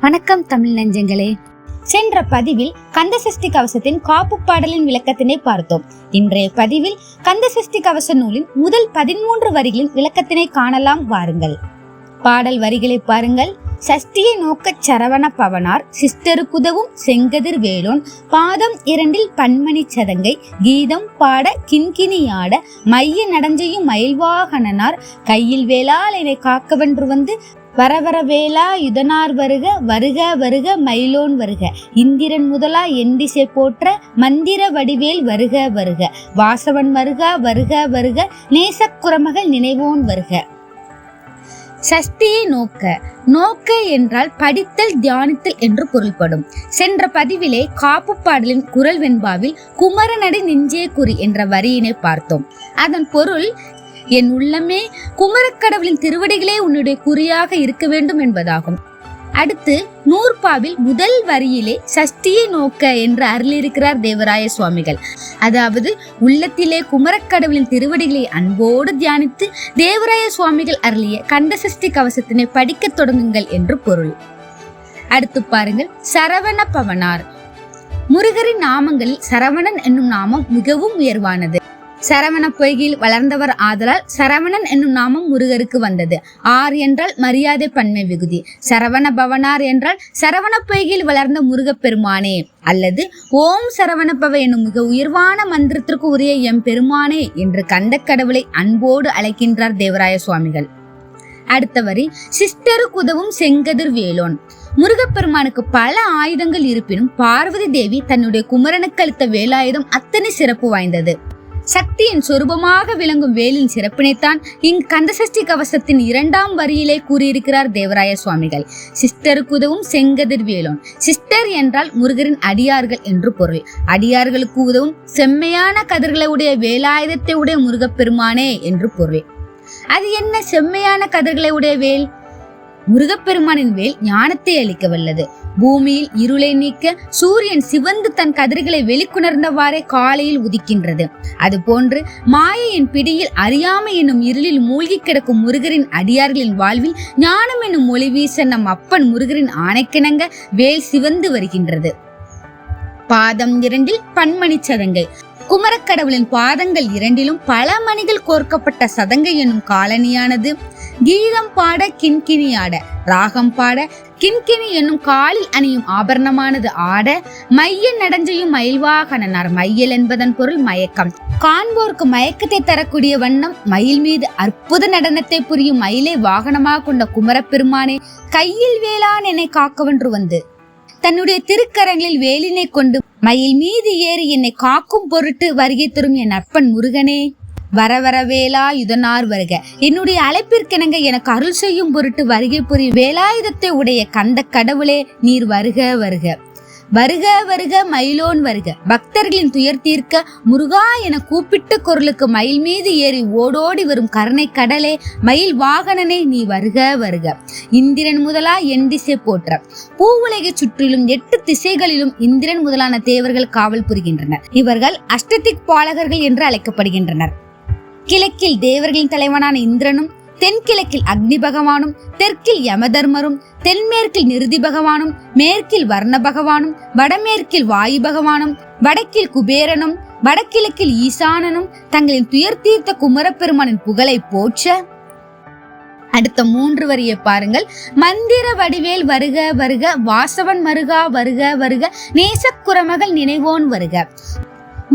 வணக்கம் தமிழ் நெஞ்சங்களே. சென்ற பதிவில் கந்தசஷ்டி கவசத்தின் காப்பு பாடலின் விளக்கத்தினை பார்த்தோம். இன்றைய பதிவில் கந்தசஷ்டி கவச நூலின் முதல் பதிமூன்று வரிகளின் விளக்கத்தினை காணலாம் வாருங்கள். பாடல் வரிகளை பாருங்கள். சஷ்டியை நோக்கச் சரவண பவனார் சிஸ்டருக்குதவும் செங்கதிர் வேலோன் பாதம் இரண்டில் பன்மணி சதங்கை கீதம் பாட கிண்கிணியாட மைய நடஞ்சையும் மயில்வாகனனார் கையில் வேளால் என்னை காக்கவென்று வந்து வரவர வேளா யுதனார் வருக வருக வருக மயிலோன் வருக இந்திரன் முதலா எண்டிசை போற்ற மந்திர வடிவேல் வருக வருக வாசவன் வருக வருக வருக நேசக்குரமகள் நினைவோன் வருக. சஷ்டியை நோக்க நோக்க என்றால் படித்தல் தியானித்தல் என்று பொருள்படும். சென்ற பதிவிலே காப்பு பாடலின் குரல் வெண்பாவில் குமரநடை நெஞ்சே குறி என்ற வரியினை பார்த்தோம். அதன் பொருள் என் உள்ளமே குமரக்கடவுளின் திருவடிகளே உன்னுடைய குறியாக இருக்க வேண்டும் என்பதாகும். அடுத்து நூற்பாவில் முதல் வரியிலே சஷ்டியை நோக்க என்று அருளியிருக்கிறார் தேவராய சுவாமிகள். அதாவது உள்ளத்திலே குமரக்கடவுளின் திருவடிகளை அன்போடு தியானித்து தேவராய சுவாமிகள் அருளிய கண்டசஷ்டி கவசத்தினை படிக்கத் தொடங்குங்கள் என்று பொருள். அடுத்து பாருங்கள் சரவண பவனார். முருகரின் நாமங்களில் சரவணன் என்னும் நாமம் மிகவும் உயர்வானது. சரவண பொய்கையில் வளர்ந்தவர் ஆதலால் சரவணன் என்னும் நாமம் முருகருக்கு வந்தது. ஆர் என்றால் மரியாதை பன்மை விகுதி. சரவண பவனார் என்றால் சரவண பொய்கையில் வளர்ந்த முருகப் பெருமானே அல்லது ஓம் சரவணபவ என்னும் மிக உயர்வான மந்திரத்திற்கு உரிய எம் பெருமானே என்று கண்ட கடவுளை அன்போடு அழைக்கின்றார் தேவராய சுவாமிகள். அடுத்த வரி சிஸ்டருக்கு உதவும் செங்கதிர் வேலோன். முருகப்பெருமானுக்கு பல ஆயுதங்கள் இருப்பினும் பார்வதி தேவி தன்னுடைய குமரனுக்கு அளித்த வேலாயுதம் அத்தனை சிறப்பு வாய்ந்தது. சக்தியின் சொரூபமாக விளங்கும் வேலின் சிறப்பினைத்தான் இங்கு கந்தசஷ்டி கவசத்தின் இரண்டாம் வரியிலே கூறியிருக்கிறார் தேவராய சுவாமிகள். சிஸ்டருக்கு உதவும் செங்கதிர் வேலோன். சிஸ்டர் என்றால் முருகரின் அடியார்கள் என்று பொருள். அடியார்களுக்கு உதவும் செம்மையான கதிர்களை உடைய வேலாயுதத்தை உடைய முருகப்பெருமானே என்று பொருள். அது என்ன செம்மையான கதிர்களை உடைய வேல்? முருகப்பெருமானின் வேல் ஞானத்தை அளிக்க வல்லது பூமியில் இருளை நீக்க சூரியன் சிவந்து தன் கதிர்களை வெளிக்குணர்ந்தவாறே காலையில் உதிக்கின்றது. அதுபோன்று மாயையின் பிடியில் அறியாமை என்னும் இருளில் மூழ்கி கிடக்கும் முருகரின் அடியார்களின் வாழ்வில் ஞானம் என்னும் ஒளி வீச நம் அப்பன் முருகரின் ஆணைக்கிணங்க வேல் சிவந்து வருகின்றது. பாதம் இரண்டில் பன்மணி சதங்கை குமரக்கடவுளின் பாதங்கள் இரண்டிலும் பல மணிகள் கோர்க்கப்பட்ட சதங்கை என்னும் காலனியானது. கீதம் பாட கிண்கிணி ஆட ராகம் பாட கிண்கிணி என்னும் காலில் அணியும் ஆபரணமானது ஆட மைய நடஞ்சையும் மயில்வாகனனார். மையல் என்பதன் பொருள் மயக்கம். காண்போருக்கு மயக்கத்தை தரக்கூடிய வண்ணம் மயில் மீது அற்புத நடனத்தை புரியும் மயிலை வாகனமாக கொண்ட குமரப்பெருமானே கையில் வேளான் என்னை காக்கவென்று வந்து தன்னுடைய திருக்கரங்களில் வேலினை கொண்டு மயில் மீது ஏறி என்னை காக்கும் பொருட்டு வருகை தரும் என் நட்பன் முருகனே. வர வர வேலா யுதனார் வருக. என்னுடைய அழைப்பிற்கிணங்க எனக்கு அருள் செய்யும் பொருட்டு வருகை புரியும் வேலாயுதத்தை உடைய கந்த கடவுளே நீர் வருக வருக. வருக வருக மயிலோன் வருக. பக்தர்களின் துயர் தீர்க்க முருகா என கூப்பிட்ட குரலுக்கு மயில் மீது ஏறி ஓடோடி வரும் கருணை கடலே மயில் வாகனனே நீ வருக வருக. இந்திரன் முதலா என் திசை போற்ற. பூவுலகை சுற்றிலும் எட்டு திசைகளிலும் இந்திரன் முதலான தேவர்கள் காவல் புரிகின்றனர். இவர்கள் அஷ்டதிக் பாலகர்கள் என்று அழைக்கப்படுகின்றனர். கிழக்கில் தேவர்களின் தலைவனான இந்திரனும் தென்கிழக்கில் அக்னி பகவானும் தெற்கில் யமதர்மரும் தென்மேற்கில் நிருதி பகவானும் மேற்கில் வர்ண பகவானும் வடமேற்கில் வாயு பகவானும் வடக்கில் குபேரனும் வடகிழக்கில் ஈசானனும் தங்களின் துயர் தீர்த்த குமரப்பெருமானின் புகழை போற்ற. அடுத்த மூன்று வரியை பாருங்கள். மந்திர வடிவேல் வருக வருக வாசவன் மருகா வருக வருக நேசக்குரமகள் நினைவோன் வருக.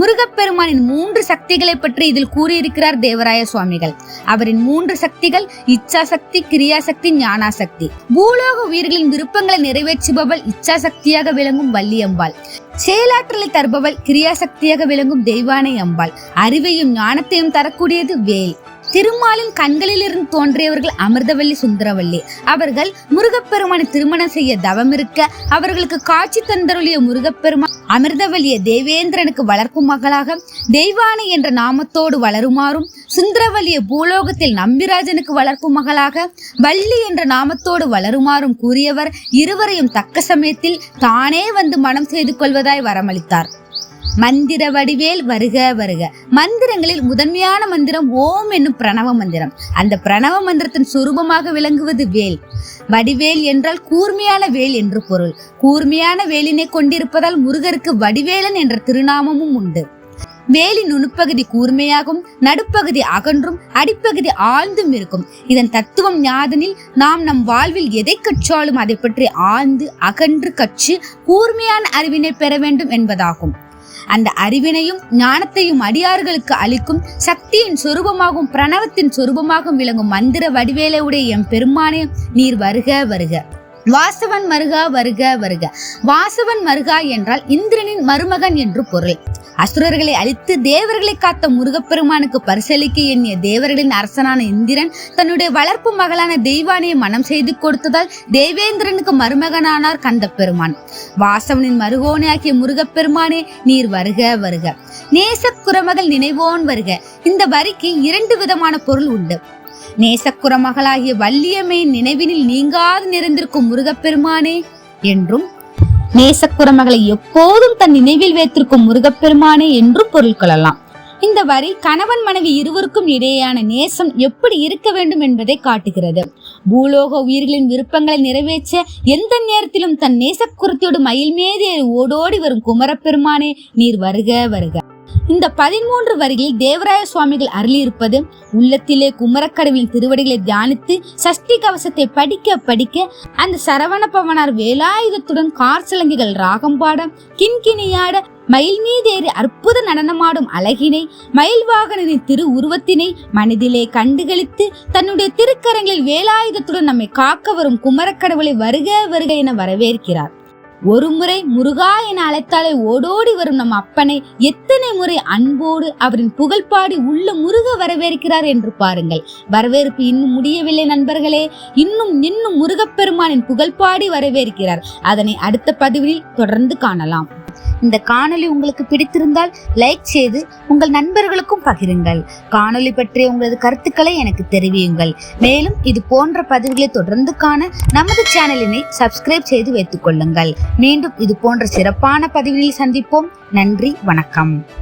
முருகப்பெருமானின் மூன்று சக்திகளை பற்றி இதில் கூறியிருக்கிறார் தேவராய சுவாமிகள். அவரின் மூன்று சக்திகள் இச்சா சக்தி கிரியா சக்தி ஞானா சக்தி பூலோக உயிர்களின் விருப்பங்களை நிறைவேற்றுபவள் இச்சா சக்தியாக விளங்கும் வள்ளியம்பாள். செயலாற்றலை தருபவள் கிரியா சக்தியாக விளங்கும் தெய்வானை அம்பாள். அறிவையும் ஞானத்தையும் தரக்கூடியது வேல். திருமாலின் கண்களிலிருந்து தோன்றியவர்கள் அமிர்தவல்லி சுந்தரவல்லி. அவர்கள் முருகப்பெருமானை திருமணம் செய்ய தவம் இருக்க அவர்களுக்கு காட்சி தந்தருளிய முருகப்பெருமான் அமிர்தவல்லிய தேவேந்திரனுக்கு வளர்க்கும் மகளாக தெய்வானை என்ற நாமத்தோடு வளருமாறும் சுந்தரவல்லிய பூலோகத்தில் நம்பிராஜனுக்கு வளர்க்கும் மகளாக வள்ளி என்ற நாமத்தோடு வளருமாறும் கூறியவர் இருவரையும் தக்க சமயத்தில் தானே வந்து மனம் செய்து கொள்வதாய் வரமளித்தார். மந்திர வடிவேல் வருக வருக. மந்திரங்களில் முதன்மையான மந்திரம் ஓம் என்னும் பிரணவ மந்திரம். அந்த பிரணவ மந்திரத்தின் சுரூபமாக விளங்குவது வேல். வடிவேல் என்றால் கூர்மையான வேல் என்று பொருள். கூர்மையான வேலினை கொண்டிருப்பதால் முருகருக்கு வடிவேலன் என்ற திருநாமமும் உண்டு. வேலி நுணுப்பகுதி கூர்மையாகவும் நடுப்பகுதி அகன்றும் அடிப்பகுதி ஆழ்ந்தும் இருக்கும். இதன் தத்துவம் யாதனில் நாம் நம் வாழ்வில் எதை கற்றாலும் அதை பற்றி ஆழ்ந்து அகன்று கற்று கூர்மையான அறிவினை பெற வேண்டும் என்பதாகும். அந்த அறிவினையும் ஞானத்தையும் அடியார்களுக்கு அளிக்கும் சக்தியின் சொரூபமாகவும் பிரணவத்தின் சொரூபமாகவும் விளங்கும் மந்திர வடிவேலையுடைய எம் பெருமானே நீர் வருக வருக. வாசவன் மருகா வருக வருக. வாசவன் மருகா என்றால் இந்திரனின் மருமகன் என்று பொருள். அசுரர்களை அழித்து தேவர்களை காத்த முருகப்பெருமானுக்கு பரிசளிக்க எண்ணிய தேவர்களின் அரசனான இந்திரன் தன்னுடைய வளர்ப்பு மகளான தெய்வானையை மனம் செய்து கொடுத்ததால் தேவேந்திரனுக்கு மருமகனானார் கந்த பெருமான் வாசவனின் மருகோனையாகிய முருகப்பெருமானே நீர் வருக வருக. நேசக்குறமகள் நினைவோன் வருக. இந்த வரிக்கு இரண்டு விதமான பொருள் உண்டு. நேசக்குறமகளாகிய வள்ளியம்மையின் நினைவினில் நீங்காது நிறைந்திருக்கும் முருகப்பெருமானே என்றும் நேசக்குற மகளை எப்போதும் தன் நினைவில் வைத்திருக்கும் முருகப்பெருமானே என்றும் பொருள் கொள்ளலாம். இந்த வரி கணவன் மனைவி இருவருக்கும் இடையேயான நேசம் எப்படி இருக்க வேண்டும் என்பதை காட்டுகிறது. பூலோக உயிர்களின் விருப்பங்களை நிறைவேற்ற எந்த நேரத்திலும் தன் நேசக்குரத்தோடு மயில் மீது ஓடோடி வரும் குமரப்பெருமானே நீர் வருக வருக. இந்த பதிமூன்று வரிகளில் தேவராய சுவாமிகள் அருளியிருப்பது உள்ளத்திலே குமரக்கடவின் திருவடிகளை தியானித்து சஷ்டி கவசத்தை படிக்க படிக்க அந்த சரவண பவனார் வேலாயுதத்துடன் கார்சலங்கிகள் ராகம் பாட கிண்கிணியாட மயில் மீதேறி அற்புத நடனமாடும் அழகினை மயில் வாகனனின் திரு உருவத்தினை மனதிலே கண்டுகளித்து தன்னுடைய திருக்கரங்களில் வேலாயுதத்துடன் நம்மை காக்க வரும் குமரக்கடவுளை வருக வருக என வரவேற்கிறார். ஒரு முறை முருகா என அழைத்தாலே ஓடோடி வரும் நம் அப்பனை. எத்தனை முறை அன்போடு அவரின் புகழ்பாடி உள்ள முருக வரவேற்கிறார் என்று பாருங்கள். வரவேற்பு இன்னும் முடியவில்லை நண்பர்களே. இன்னும் இன்னும் முருகப்பெருமானின் புகழ்பாடி வரவேற்கிறார். அதனை அடுத்த பதிவில் தொடர்ந்து காணலாம். இந்த காணொளி உங்களுக்கு பிடித்திருந்தால் லைக் செய்து உங்கள் நண்பர்களுக்கும் பகிருங்கள். காணொளி பற்றிய உங்களது கருத்துக்களை எனக்கு தெரிவியுங்கள். மேலும் இது போன்ற பதிவுகளை தொடர்ந்து காண நமது சேனலினை சப்ஸ்கிரைப் செய்து வைத்துக் கொள்ளுங்கள். மீண்டும் இது போன்ற சிறப்பான பதிவுகளில் சந்திப்போம். நன்றி வணக்கம்.